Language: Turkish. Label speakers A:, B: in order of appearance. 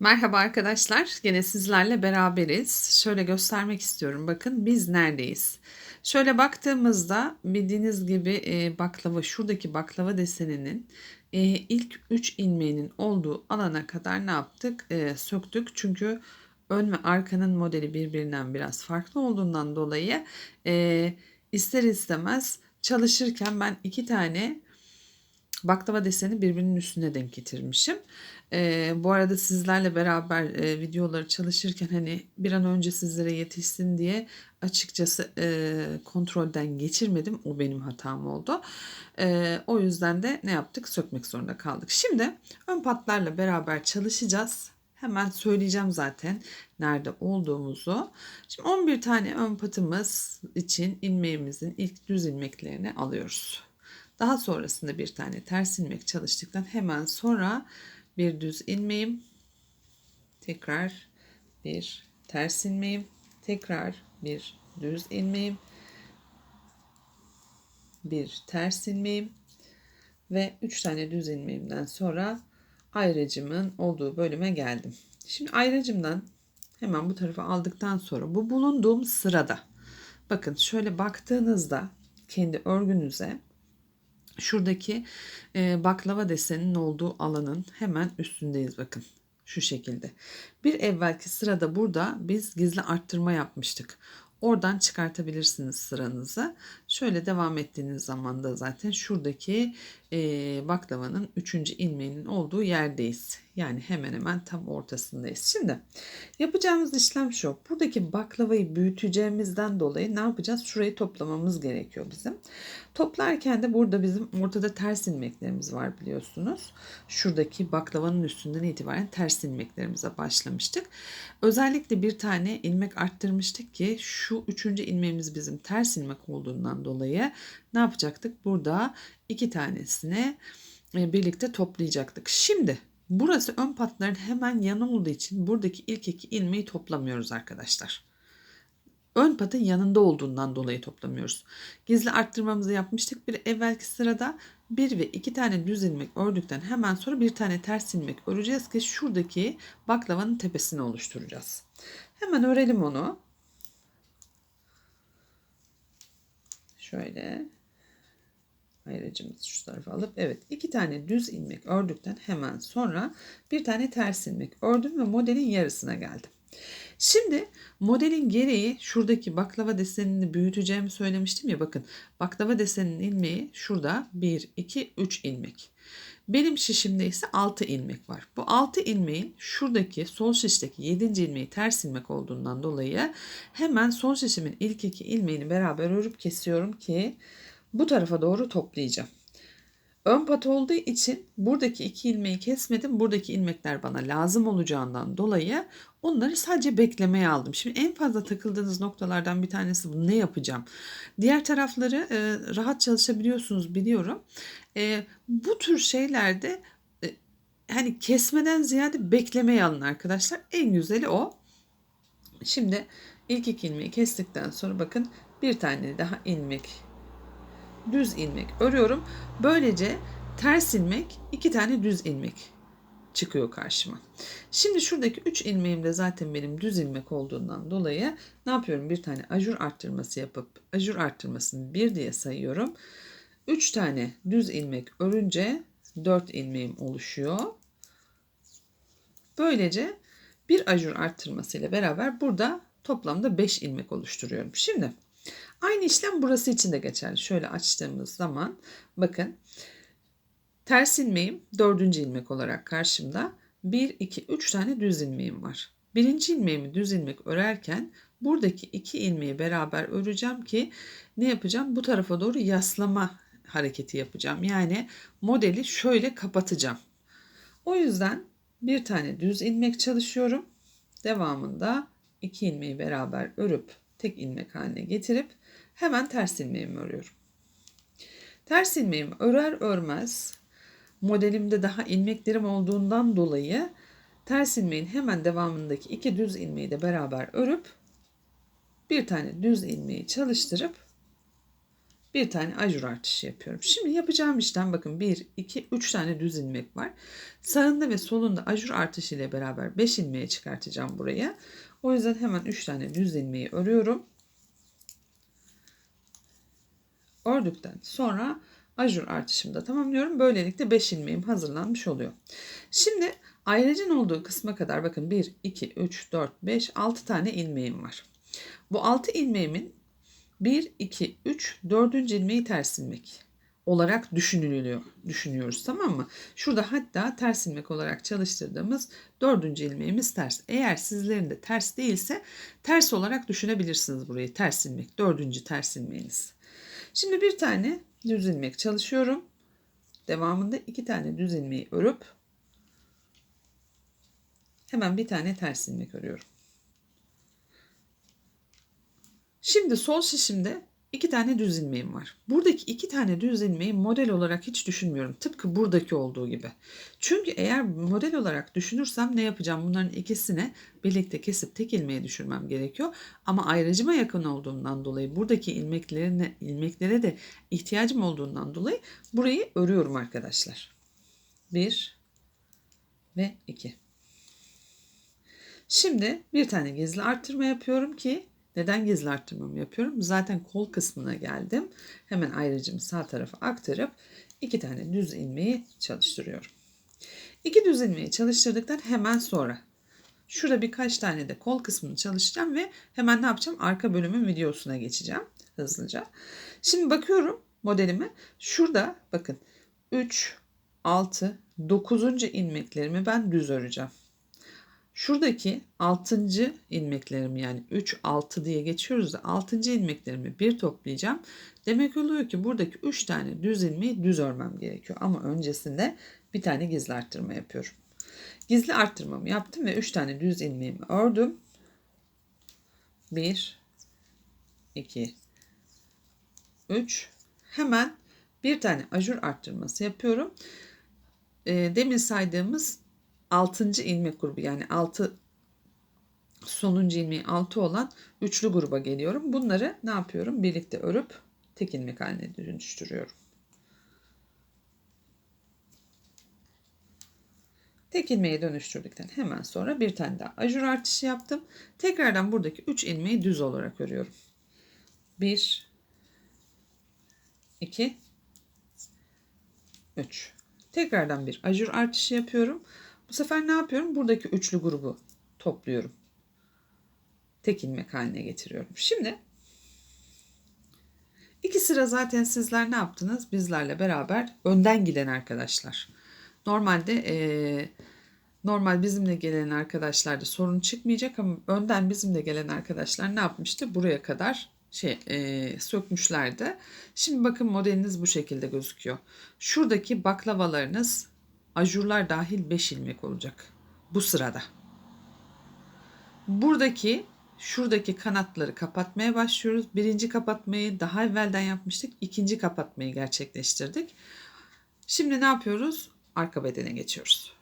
A: Merhaba arkadaşlar. Gene sizlerle beraberiz. Şöyle göstermek istiyorum. Bakın biz neredeyiz? Şöyle baktığımızda bildiğiniz gibi e, baklava şuradaki baklava deseninin e, ilk 3 ilmeğinin olduğu alana kadar ne yaptık? E, söktük. Çünkü ön ve arkanın modeli birbirinden biraz farklı olduğundan dolayı ister istemez çalışırken ben iki tane baklava deseni birbirinin üstüne denk getirmişim. Ee, bu arada sizlerle beraber e, videoları çalışırken hani bir an önce sizlere yetişsin diye açıkçası e, kontrolden geçirmedim. O benim hatam oldu. E, o yüzden de ne yaptık? Sökmek zorunda kaldık. Şimdi ön patlarla beraber çalışacağız. Hemen söyleyeceğim zaten nerede olduğumuzu. Şimdi 11 tane ön patımız için ilmeğimizin ilk düz ilmeklerini alıyoruz. Daha sonrasında bir tane ters ilmek çalıştıktan hemen sonra bir düz ilmeğim, tekrar bir ters ilmeğim, tekrar bir düz ilmeğim, bir ters ilmeğim ve 3 tane düz ilmeğimden sonra ayracımın olduğu bölüme geldim. Şimdi ayracımdan hemen bu tarafa aldıktan sonra bu bulunduğum sırada bakın şöyle baktığınızda kendi örgünüze şuradaki e, baklava deseninin olduğu alanın hemen üstündeyiz bakın şu şekilde. Bir evvelki sırada burada biz gizli arttırma yapmıştık. Oradan çıkartabilirsiniz sıranızı. Şöyle devam ettiğiniz zaman da zaten şuradaki e, baklavanın 3. ilmeğinin olduğu yerdeyiz. Yani hemen hemen tam ortasındayız. Şimdi yapacağımız işlem şu. Buradaki baklavayı büyüteceğimizden dolayı ne yapacağız? Şurayı toplamamız gerekiyor bizim. Toplarken de burada bizim ortada ters ilmeklerimiz var biliyorsunuz. Şuradaki baklavanın üstünden itibaren ters ilmeklerimize başlamıştık. Özellikle bir tane ilmek arttırmıştık ki şu üçüncü ilmeğimiz bizim ters ilmek olduğundan dolayı ne yapacaktık? Burada iki tanesini e, birlikte toplayacaktık. Şimdi burası ön patların hemen yanı olduğu için buradaki ilk iki ilmeği toplamıyoruz arkadaşlar. Ön patın yanında olduğundan dolayı toplamıyoruz. Gizli arttırmamızı yapmıştık. Bir evvelki sırada bir ve iki tane düz ilmek ördükten hemen sonra bir tane ters ilmek öreceğiz ki şuradaki baklavanın tepesini oluşturacağız. Hemen örelim onu. Şöyle ayrıcımızı şu tarafa alıp evet iki tane düz ilmek ördükten hemen sonra bir tane ters ilmek ördüm ve modelin yarısına geldim. Şimdi modelin gereği şuradaki baklava desenini büyüteceğimi söylemiştim ya bakın baklava deseninin ilmeği şurada 1 2 3 ilmek. Benim şişimde ise 6 ilmek var. Bu 6 ilmeğin şuradaki sol şişteki 7. ilmeği ters ilmek olduğundan dolayı hemen sol şişimin ilk iki ilmeğini beraber örüp kesiyorum ki bu tarafa doğru toplayacağım. Ön pat olduğu için buradaki iki ilmeği kesmedim. Buradaki ilmekler bana lazım olacağından dolayı onları sadece beklemeye aldım. Şimdi en fazla takıldığınız noktalardan bir tanesi bu. Ne yapacağım? Diğer tarafları e, rahat çalışabiliyorsunuz biliyorum. E, bu tür şeylerde e, hani kesmeden ziyade beklemeye alın arkadaşlar. En güzeli o. Şimdi ilk iki ilmeği kestikten sonra bakın bir tane daha ilmek düz ilmek örüyorum. Böylece ters ilmek iki tane düz ilmek çıkıyor karşıma. Şimdi şuradaki 3 ilmeğim de zaten benim düz ilmek olduğundan dolayı ne yapıyorum? Bir tane ajur arttırması yapıp ajur arttırmasını 1 diye sayıyorum. 3 tane düz ilmek örünce 4 ilmeğim oluşuyor. Böylece bir ajur arttırması ile beraber burada toplamda 5 ilmek oluşturuyorum. Şimdi Aynı işlem burası için de geçerli. Şöyle açtığımız zaman bakın ters ilmeğim dördüncü ilmek olarak karşımda 1, 2, 3 tane düz ilmeğim var. Birinci ilmeğimi düz ilmek örerken buradaki iki ilmeği beraber öreceğim ki ne yapacağım? Bu tarafa doğru yaslama hareketi yapacağım. Yani modeli şöyle kapatacağım. O yüzden bir tane düz ilmek çalışıyorum. Devamında iki ilmeği beraber örüp tek ilmek haline getirip hemen ters ilmeğimi örüyorum. Ters ilmeğimi örer örmez modelimde daha ilmeklerim olduğundan dolayı ters ilmeğin hemen devamındaki iki düz ilmeği de beraber örüp bir tane düz ilmeği çalıştırıp bir tane ajur artışı yapıyorum. Şimdi yapacağım işlem bakın 1, 2, 3 tane düz ilmek var. Sağında ve solunda ajur artışı ile beraber 5 ilmeğe çıkartacağım buraya. O yüzden hemen 3 tane düz ilmeği örüyorum. Ördükten sonra ajur artışımı da tamamlıyorum. Böylelikle 5 ilmeğim hazırlanmış oluyor. Şimdi ayracın olduğu kısma kadar bakın 1, 2, 3, 4, 5, 6 tane ilmeğim var. Bu 6 ilmeğimin 1, 2, 3, 4. ilmeği ters ilmek olarak düşünülüyor, düşünüyoruz tamam mı? Şurada hatta ters ilmek olarak çalıştırdığımız 4. ilmeğimiz ters. Eğer sizlerin de ters değilse ters olarak düşünebilirsiniz burayı. Ters ilmek, 4. ters ilmeğiniz. Şimdi bir tane düz ilmek çalışıyorum. Devamında iki tane düz ilmeği örüp hemen bir tane ters ilmek örüyorum. Şimdi sol şişimde iki tane düz ilmeğim var. Buradaki iki tane düz ilmeği model olarak hiç düşünmüyorum. Tıpkı buradaki olduğu gibi. Çünkü eğer model olarak düşünürsem ne yapacağım? Bunların ikisini birlikte kesip tek ilmeğe düşürmem gerekiyor. Ama ayrıcıma yakın olduğundan dolayı buradaki ilmeklerine, ilmeklere de ihtiyacım olduğundan dolayı burayı örüyorum arkadaşlar. Bir ve iki. Şimdi bir tane gizli arttırma yapıyorum ki neden gizli arttırmamı yapıyorum? Zaten kol kısmına geldim. Hemen ayrıcımı sağ tarafa aktarıp iki tane düz ilmeği çalıştırıyorum. İki düz ilmeği çalıştırdıktan hemen sonra şurada birkaç tane de kol kısmını çalışacağım ve hemen ne yapacağım? Arka bölümün videosuna geçeceğim hızlıca. Şimdi bakıyorum modelime. Şurada bakın 3, 6, 9. ilmeklerimi ben düz öreceğim. Şuradaki 6. ilmeklerimi yani 3 6 diye geçiyoruz da 6. ilmeklerimi bir toplayacağım. Demek oluyor ki buradaki 3 tane düz ilmeği düz örmem gerekiyor. Ama öncesinde bir tane gizli arttırma yapıyorum. Gizli arttırmamı yaptım ve 3 tane düz ilmeğimi ördüm. 1 2 3 hemen bir tane ajur arttırması yapıyorum. Demin saydığımız 6. ilmek grubu yani 6 sonuncu ilmeği 6 olan üçlü gruba geliyorum. Bunları ne yapıyorum? Birlikte örüp tek ilmek haline dönüştürüyorum. Tek ilmeği dönüştürdükten hemen sonra bir tane daha ajur artışı yaptım. Tekrardan buradaki 3 ilmeği düz olarak örüyorum. 1 2 3 Tekrardan bir ajur artışı yapıyorum. Bu sefer ne yapıyorum? Buradaki üçlü grubu topluyorum. Tek ilmek haline getiriyorum. Şimdi iki sıra zaten sizler ne yaptınız? Bizlerle beraber önden giden arkadaşlar. Normalde e, normal bizimle gelen arkadaşlarda sorun çıkmayacak ama önden bizimle gelen arkadaşlar ne yapmıştı? Buraya kadar şey e, sökmüşlerdi. Şimdi bakın modeliniz bu şekilde gözüküyor. Şuradaki baklavalarınız ajurlar dahil 5 ilmek olacak bu sırada. Buradaki şuradaki kanatları kapatmaya başlıyoruz. Birinci kapatmayı daha evvelden yapmıştık. İkinci kapatmayı gerçekleştirdik. Şimdi ne yapıyoruz? Arka bedene geçiyoruz.